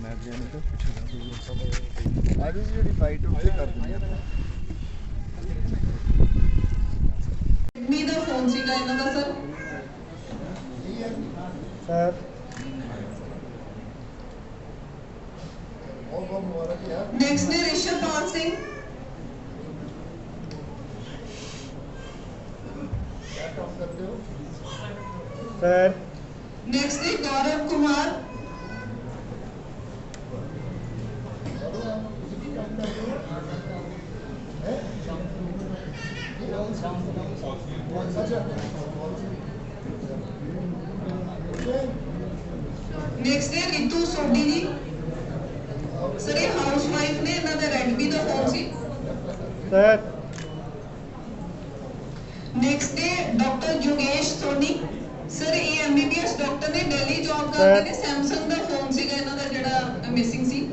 ਮੈਂ ਵੀ ਇਹਨੂੰ ਤਾਂ ਪੁੱਛਦਾ ਆਜੀ ਜਿਹੜੀ ਫਾਈਟ ਉੱਥੇ ਕਰ ਦਿੰਦੇ ਆਪਾਂ ਮੀ ਦਾ ਫੋਨ ਸੀਗਾ ਇਹਨਾਂ ਦਾ ਸਰ ਸਰ ਨੈਕਸਟ ਨੇ ਰਿਸ਼ਵਪਾਲ ਸਿੰਘ ਸਰ ਨੈਕਸਟ ਨੇ ਗੌਰਵ ਕੁਮਾਰ ਨੈਕਸਟ ਨੇ ਰਿਤੂ ਸੋਢੀ ਜੀ ਸਰ ਇਹ ਹਾਊਸ ਵਾਈਫ ਨੇ ਇਹਨਾਂ ਦਾ ਰੈਡਮੀ ਦਾ ਫੋਨ ਸੀ sir next day doctor Yogesh Soni sir ਇਹ ਐਮਬੀਬੀਐਸ ਡਾਕਟਰ ਨੇ ਦਿੱਲੀ ਜੌਬ ਕਰਦੇ ਨੇ ਸੈਮਸੰਗ ਦਾ ਫੋਨ ਸੀਗਾ ਇਹਨਾਂ ਦਾ ਜਿਹੜਾ ਮਿਸਿੰਗ ਸੀ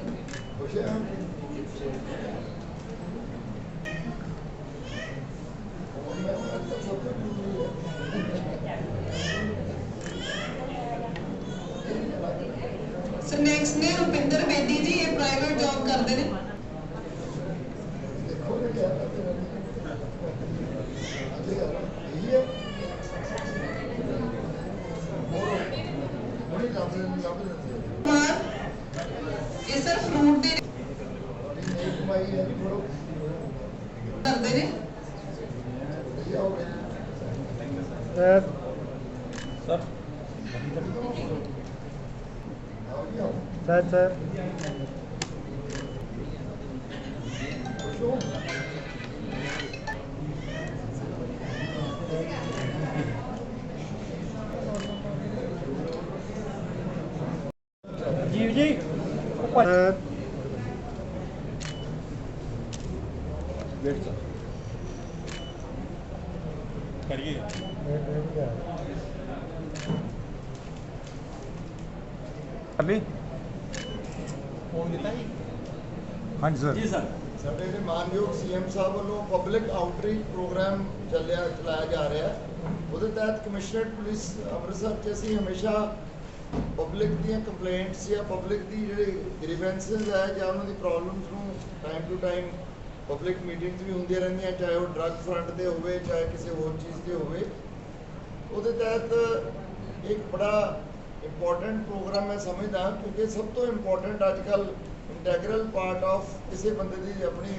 ਨੈਕਸਟ ਬੇਦੀ ਜੀ, ਇਹ ਪ੍ਰਾਈਵੇਟ ਜੌਬ ਕਰਦੇ ਨੇ। ਇਹ ਸਰ ਫਰੂਟ ਦੇ ਕਰਦੇ ਨੇ। Sir sir. ਸਰ ਜੀਵ ਜੀ ਸਰ ਵੇਟ ਸਰ ਕਰੀਏ ਅਭੀ ਫੋਨ ਕੀਤਾ ਜੀ? ਹਾਂਜੀ ਸਰ। ਜੀ ਸਰ। ਸਾਡੇ ਜਿਹੜੇ ਮਾਨਯੋਗ ਸੀਐਮ ਸਾਹਿਬ ਵੱਲੋਂ ਪਬਲਿਕ ਆਊਟਰੀਚ ਪ੍ਰੋਗਰਾਮ ਚੱਲਿਆ ਚਲਾਇਆ ਜਾ ਰਿਹਾ ਹੈ। ਉਹਦੇ ਤਹਿਤ ਕਮਿਸ਼ਨਰੇਟ ਪੁਲਿਸ ਅੰਮ੍ਰਿਤਸਰ 'ਚ ਅਸੀਂ ਹਮੇਸ਼ਾ ਪਬਲਿਕ ਦੀਆਂ ਕੰਪਲੇਂਟਸ ਜਾਂ ਪਬਲਿਕ ਦੀ ਜਿਹੜੇ ਗ੍ਰੀਵੈਂਸਸ ਹੈ ਜਾਂ ਉਹਨਾਂ ਦੀ ਪ੍ਰੋਬਲਮਸ ਨੂੰ time to time public meetings ਵੀ ਹੁੰਦੀਆਂ ਰਹਿੰਦੀਆਂ ਚਾਹੇ ਉਹ ਡਰੱਗ ਫਰੰਟ ਤੇ ਹੋਵੇ ਚਾਹੇ ਕਿਸੇ ਹੋਰ ਚੀਜ਼ ਤੇ ਹੋਵੇ। ਉਹਦੇ ਤਹਿਤ ਇੱਕ ਬੜਾ ਇੰਪੋਰਟੈਂਟ ਪ੍ਰੋਗਰਾਮ ਮੈਂ ਸਮਝਦਾ ਕਿਉਂਕਿ ਸਭ ਤੋਂ ਇੰਪੋਰਟੈਂਟ ਅੱਜ ਅੱਜਕੱਲ ਇੰਟੈਗਰਲ ਪਾਰਟ ਆਫ ਕਿਸੇ ਬੰਦੇ ਦੀ ਆਪਣੀ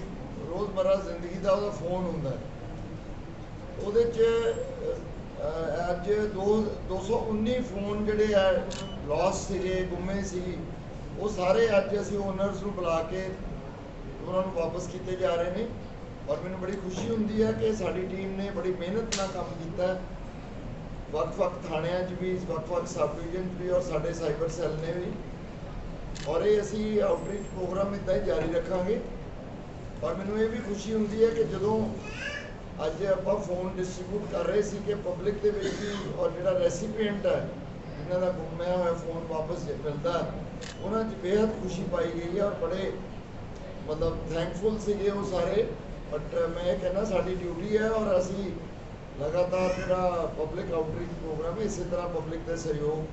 ਰੋਜ਼ਮਰਾ ਜ਼ਿੰਦਗੀ ਦਾ ਉਹਦਾ ਫੋਨ ਹੁੰਦਾ ਹੈ। ਉਹਦੇ 'ਚ ਅੱਜ ਦੋ 219 ਫੋਨ ਜਿਹੜੇ ਆ ਲਾਸ ਸੀਗੇ, ਗੁੰਮੇ ਸੀ, ਉਹ ਸਾਰੇ ਅੱਜ ਅਸੀਂ ਓਨਰਸ ਨੂੰ ਬੁਲਾ ਕੇ ਉਹਨਾਂ ਨੂੰ ਵਾਪਸ ਕੀਤੇ ਜਾ ਰਹੇ ਨੇ। ਔਰ ਮੈਨੂੰ ਬੜੀ ਖੁਸ਼ੀ ਹੁੰਦੀ ਹੈ ਕਿ ਸਾਡੀ ਟੀਮ ਨੇ ਬੜੀ ਮਿਹਨਤ ਨਾਲ ਕੰਮ ਕੀਤਾ ਹੈ। ਵੱਖ-ਵੱਖ ਥਾਣਿਆਂ 'ਚ ਵੀ, ਵੱਖ-ਵੱਖ ਸਬ ਡਿਵੀਜ਼ਨ 'ਚ ਵੀ ਔਰ ਸਾਡੇ ਸਾਈਬਰ ਸੈੱਲ ਨੇ ਵੀ। ਔਰ ਇਹ ਅਸੀਂ ਆਊਟਰੀਚ ਪ੍ਰੋਗਰਾਮ ਇਦਾਂ ਹੀ ਜਾਰੀ ਰੱਖਾਂਗੇ। ਔਰ ਮੈਨੂੰ ਇਹ ਵੀ ਖੁਸ਼ੀ ਹੁੰਦੀ ਹੈ ਕਿ ਜਦੋਂ ਅੱਜ ਆਪਾਂ ਫੋਨ ਡਿਸਟ੍ਰੀਬਿਊਟ ਕਰ ਰਹੇ ਸੀ ਕਿ ਪਬਲਿਕ ਦੇ ਵਿੱਚ ਵੀ ਔਰ ਜਿਹੜਾ ਰੈਸੀਪੀਐਂਟ ਹੈ, ਜਿਨ੍ਹਾਂ ਦਾ ਗੁੰਮਿਆ ਹੋਇਆ ਫੋਨ ਵਾਪਸ ਮਿਲਦਾ, ਉਹਨਾਂ 'ਚ ਬੇहद ਖੁਸ਼ੀ ਪਾਈ ਗਈ ਹੈ ਔਰ ਬੜੇ ਮਤਲਬ ਥੈਂਕਫੁਲ ਸੀਗੇ ਉਹ ਸਾਰੇ। ਬਟ ਮੈਂ ਇਹ ਕਹਿੰਦਾ ਸਾਡੀ ਡਿਊਟੀ ਹੈ ਔਰ ਅਸੀਂ ਲਗਾਤਾਰ ਜਿਹੜਾ ਪਬਲਿਕ ਆਊਟਰੀਚ ਪ੍ਰੋਗਰਾਮ ਹੈ ਇਸੇ ਤਰ੍ਹਾਂ ਪਬਲਿਕ ਦੇ ਸਹਿਯੋਗ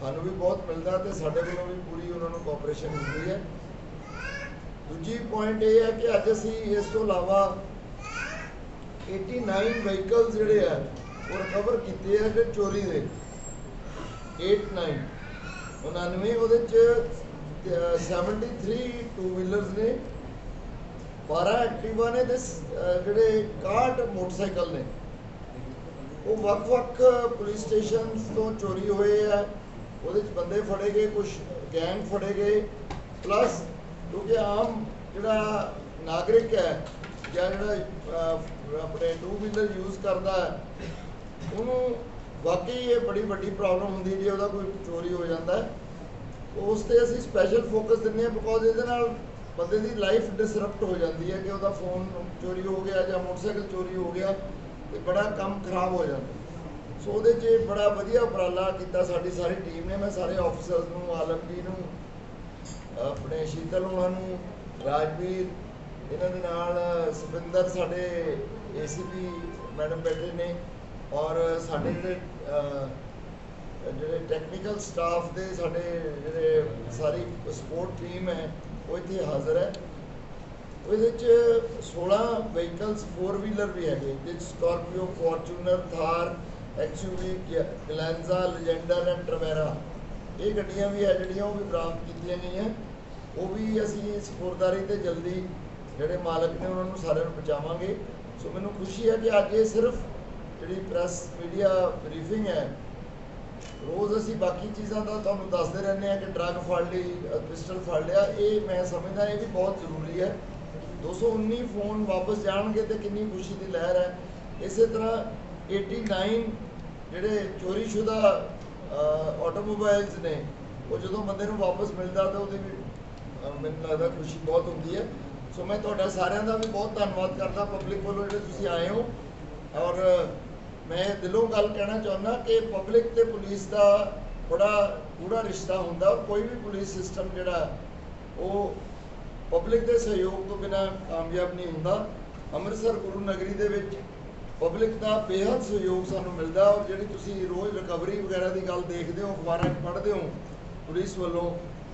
ਸਾਨੂੰ ਵੀ ਬਹੁਤ ਮਿਲਦਾ ਤੇ ਸਾਡੇ ਵੱਲੋਂ ਵੀ ਪੂਰੀ ਉਹਨਾਂ ਨੂੰ ਕੋਆਪਰੇਸ਼ਨ ਮਿਲਦੀ ਹੈ। ਦੂਜੀ ਪੁਆਇੰਟ ਇਹ ਹੈ ਕਿ ਅੱਜ ਅਸੀਂ ਇਸ ਤੋਂ ਇਲਾਵਾ 89 ਵਹੀਕਲ ਜਿਹੜੇ ਆ ਉਹ ਰਿਕਵਰ ਕੀਤੇ ਆ ਕਿ ਚੋਰੀ ਦੇ 89 99 ਉਹਦੇ ਚ ਅਹ, 73 ਟੂ ਵੀਲਰਸ ਨੇ 12 ਐਕਟਿਵਾ ਨੇ ਤੇ ਜਿਹੜੇ 61 ਮੋਟਰਸਾਈਕਲ ਨੇ। ਉਹ ਵੱਖ-ਵੱਖ ਪੁਲਿਸ ਸਟੇਸ਼ਨਸ ਤੋਂ ਚੋਰੀ ਹੋਏ ਆ। ਉਹਦੇ ਚ ਬੰਦੇ ਫੜੇ ਗਏ ਕੁਝ ਗੈਂਗ ਫੜੇ ਗਏ। ਪਲੱਸ ਕਿਉਂਕਿ ਆਮ ਜਿਹੜਾ ਨਾਗਰਿਕ ਹੈ, ਜਾਂ ਜਿਹੜਾ ਆਪਣੇ ਟੂ ਵੀਲਰ ਯੂਜ਼ ਕਰਦਾ ਹੈ, ਉਹਨੂੰ ਵਾਕਈ ਇਹ ਬੜੀ ਵੱਡੀ ਪ੍ਰੋਬਲਮ ਹੁੰਦੀ ਜੇ ਉਹਦਾ ਕੋਈ ਚੋਰੀ ਹੋ ਜਾਂਦਾ ਉਸ ਤੇ ਅਸੀਂ ਸਪੈਸ਼ਲ ਫੋਕਸ ਦਿੰਦੇ ਹਾਂ ਬਿਕੋਜ਼ ਇਹਦੇ ਨਾਲ ਬੰਦੇ ਦੀ ਲਾਈਫ ਡਿਸਰਪਟ ਹੋ ਜਾਂਦੀ ਹੈ ਕਿ ਉਹਦਾ ਫੋਨ ਚੋਰੀ ਹੋ ਗਿਆ ਜਾਂ ਮੋਟਰਸਾਈਕਲ ਚੋਰੀ ਹੋ ਗਿਆ। ਤੇ ਬੜਾ ਕੰਮ ਖਰਾਬ ਹੋ ਜਾਂਦਾ। ਸੋ ਉਹਦੇ 'ਚ ਬੜਾ ਵਧੀਆ ਉਪਰਾਲਾ ਕੀਤਾ ਸਾਡੀ ਸਾਰੀ ਟੀਮ ਨੇ। ਮੈਂ ਸਾਰੇ ਆਫੀਸਰਸ ਨੂੰ ਆਲਮ ਜੀ ਨੂੰ, ਆਪਣੇ ਸ਼ੀਤਲ ਹੋਣਾ ਨੂੰ, ਰਾਜਵੀਰ, ਇਹਨਾਂ ਦੇ ਨਾਲ ਸੁਪਿੰਦਰ ਸਾਡੇ ਏਸੀਪੀ ਮੈਡਮ ਬੈਠੇ ਨੇ ਔਰ ਸਾਡੇ ਜਿਹੜੇ ਜਿਹੜੇ ਟੈਕਨੀਕਲ ਸਟਾਫ ਦੇ ਸਾਡੇ ਜਿਹੜੇ ਸਾਰੀ ਸਪੋਰਟ ਟੀਮ ਹੈ, ਉਹ ਇੱਥੇ ਹਾਜ਼ਰ ਹੈ। ਉਹਦੇ ਚ 16 ਵਹੀਕਲਸ 4 ਵੀਲਰ ਵੀ ਹੈਗੇ। ਜਿਸ Scorpio Fortuner Thar XUV Glanza Legender and Tavera ਇਹ ਗੱਡੀਆਂ ਵੀ ਹੈ ਜਿਹੜੀਆਂ ਉਹ ਵੀ ਬਰਾਮਦ ਕੀਤੀਆਂ ਗਈਆਂ। ਉਹ ਵੀ ਅਸੀਂ ਸਪੁਰਦਾਰੀ ਤੇ ਜਲਦੀ ਜਿਹੜੇ ਮਾਲਕ ਨੇ ਉਹਨਾਂ ਨੂੰ ਸਾਰਿਆਂ ਨੂੰ ਪਹੁੰਚਾਵਾਂਗੇ। ਸੋ ਮੈਨੂੰ ਖੁਸ਼ੀ ਹੈ ਕਿ ਅੱਜ ਇਹ ਸਿਰਫ ਜਿਹੜੀ ਪ੍ਰੈਸ ਮੀਡੀਆ ਬਰੀਫਿੰਗ ਹੈ, ਰੋਜ਼ ਅਸੀਂ ਬਾਕੀ ਚੀਜ਼ਾਂ ਦਾ ਤੁਹਾਨੂੰ ਦੱਸਦੇ ਰਹਿੰਦੇ ਆ ਕਿ ਡਰੱਗ ਫੜ ਲਈ ਪਿਸਟਲ ਫੜ ਲਿਆ। ਇਹ ਮੈਂ ਸਮਝਦਾ ਇਹ ਵੀ ਬਹੁਤ ਜ਼ਰੂਰੀ ਹੈ। 219 ਫੋਨ ਵਾਪਸ ਜਾਣਗੇ ਤੇ ਕਿੰਨੀ ਖੁਸ਼ੀ ਦੀ ਲਹਿਰ ਹੈ। ਇਸੇ ਤਰ੍ਹਾਂ 89 ਜਿਹੜੇ ਚੋਰੀशुदा ਆਟੋਮੋਬਾਈਲਸ ਨੇ, ਉਹ ਜਦੋਂ ਬੰਦੇ ਨੂੰ ਵਾਪਸ ਮਿਲਦਾ ਤਾਂ ਉਹਦੇ ਵੀ ਮੈਨੂੰ ਲੱਗਦਾ ਖੁਸ਼ੀ ਬਹੁਤ ਹੁੰਦੀ ਹੈ। ਸੋ ਮੈਂ ਤੁਹਾਡਾ ਸਾਰਿਆਂ ਦਾ ਵੀ ਬਹੁਤ ਧੰਨਵਾਦ ਕਰਦਾ ਪਬਲਿਕ ਵੱਲੋਂ ਜਿਹੜੇ ਤੁਸੀਂ ਆਏ ਹੋ। ਔਰ ਮੈਂ ਦਿਲੋਂ ਗੱਲ ਕਹਿਣਾ ਚਾਹੁੰਦਾ ਕਿ ਪਬਲਿਕ ਤੇ ਪੁਲਿਸ ਦਾ ਬੜਾ ਗੂੜਾ ਰਿਸ਼ਤਾ ਹੁੰਦਾ। ਔਰ ਕੋਈ ਵੀ ਪੁਲਿਸ ਸਿਸਟਮ ਜਿਹੜਾ, ਉਹ ਪਬਲਿਕ ਦੇ ਸਹਿਯੋਗ ਤੋਂ ਬਿਨਾ ਕਾਮਯਾਬ ਨਹੀਂ ਹੁੰਦਾ। ਅੰਮ੍ਰਿਤਸਰ ਗੁਰੂ ਨਗਰੀ ਦੇ ਵਿੱਚ ਪਬਲਿਕ ਦਾ ਬੇਹੱਦ ਸਹਿਯੋਗ ਸਾਨੂੰ ਮਿਲਦਾ ਔਰ ਜਿਹੜੀ ਤੁਸੀਂ ਰੋਜ਼ ਰਿਕਵਰੀ ਵਗੈਰਾ ਦੀ ਗੱਲ ਦੇਖਦੇ ਹੋ, ਅਖਬਾਰਾਂ 'ਚ ਪੜ੍ਹਦੇ ਹੋ, ਪੁਲਿਸ ਵੱਲੋਂ,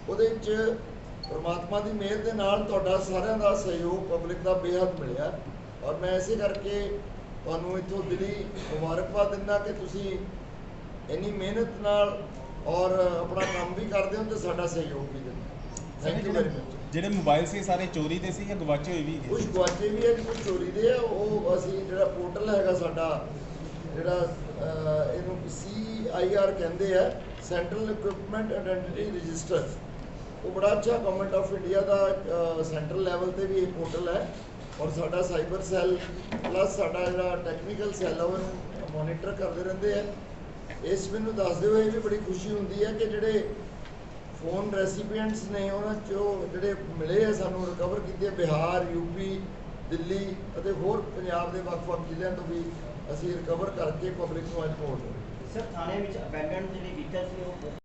ਉਹਦੇ 'ਚ ਪਰਮਾਤਮਾ ਦੀ ਮਿਹਰ ਦੇ ਨਾਲ ਤੁਹਾਡਾ ਸਾਰਿਆਂ ਦਾ ਸਹਿਯੋਗ ਪਬਲਿਕ ਦਾ ਬੇਹੱਦ ਮਿਲਿਆ। ਔਰ ਮੈਂ ਇਸੇ ਕਰਕੇ ਤੁਹਾਨੂੰ ਇੱਥੋਂ ਦਿਲੀ ਮੁਬਾਰਕਬਾਦ ਦਿੰਦਾ ਕਿ ਤੁਸੀਂ ਇੰਨੀ ਮਿਹਨਤ ਨਾਲ ਔਰ ਆਪਣਾ ਕੰਮ ਵੀ ਕਰਦੇ ਹੋ ਤੇ ਸਾਡਾ ਸਹਿਯੋਗ ਵੀ ਦਿੰਦੇ ਥੈਂਕ ਯੂ ਵੈਰੀ ਮਚ ਜਿਹੜੇ ਮੋਬਾਈਲ ਸੀ ਇਹ ਸਾਰੇ ਚੋਰੀ ਦੇ ਸੀ ਜਾਂ ਗਵਾਚੇ ਹੋਏ ਵੀ ਕੁਝ ਹੈਗੇ ਗਵਾਚੇ ਵੀ ਹੈ ਕੁਝ ਚੋਰੀ ਦੇ ਆ। ਉਹ ਅਸੀਂ ਜਿਹੜਾ ਪੋਰਟਲ ਹੈਗਾ ਸਾਡਾ ਜਿਹੜਾ ਅਹ, ਇਹਨੂੰ CIR ਕਹਿੰਦੇ ਆ ਸੈਂਟਰਲ ਇਕਵਿਪਮੈਂਟ ਆਇਡੈਂਟੀਟੀ ਰਜਿਸਟਰ ਉਹ ਬੜਾ ਅੱਛਾ ਗਵਰਨਮੈਂਟ ਆਫ ਇੰਡੀਆ ਦਾ ਸੈਂਟਰਲ ਲੈਵਲ ਤੇ ਵੀ ਇਹ ਪੋਰਟਲ ਹੈ। ਔਰ ਸਾਡਾ ਸਾਈਬਰ ਸੈੱਲ ਪਲੱਸ ਸਾਡਾ ਜਿਹੜਾ ਟੈਕਨੀਕਲ ਸੈੱਲ ਆ ਉਹਨੂੰ ਮੋਨੀਟਰ ਕਰਦੇ ਰਹਿੰਦੇ ਆ। ਇਸ ਮੈਨੂੰ ਦੱਸਦੇ ਹੋਏ ਵੀ ਬੜੀ ਖੁਸ਼ੀ ਹੁੰਦੀ ਹੈ ਕਿ ਜਿਹੜੇ ਫੋਨ ਰੈਸੀਪੀਐਂਟਸ ਨੇ ਉਹਨਾਂ ਚੋਂ ਜਿਹੜੇ ਮਿਲੇ ਆ ਸਾਨੂੰ ਰਿਕਵਰ ਕੀਤੇ ਆ, ਬਿਹਾਰ ਯੂਪੀ ਦਿੱਲੀ ਅਤੇ ਹੋਰ ਪੰਜਾਬ ਦੇ ਵੱਖ-ਵੱਖ ਜ਼ਿਲ੍ਹਿਆਂ ਤੋਂ ਵੀ ਅਸੀਂ ਰਿਕਵਰ ਕਰਕੇ ਪਬਲਿਕ ਨੂੰ ਅੱਜ ਮੋੜ ਰਹੇ ਸਰ ਥਾਣੇ ਵਿੱਚ ਅਬੈਂਡਨਡ ਜਿਹੜੀ ਵਹੀਕਲ ਸੀ ਉਹ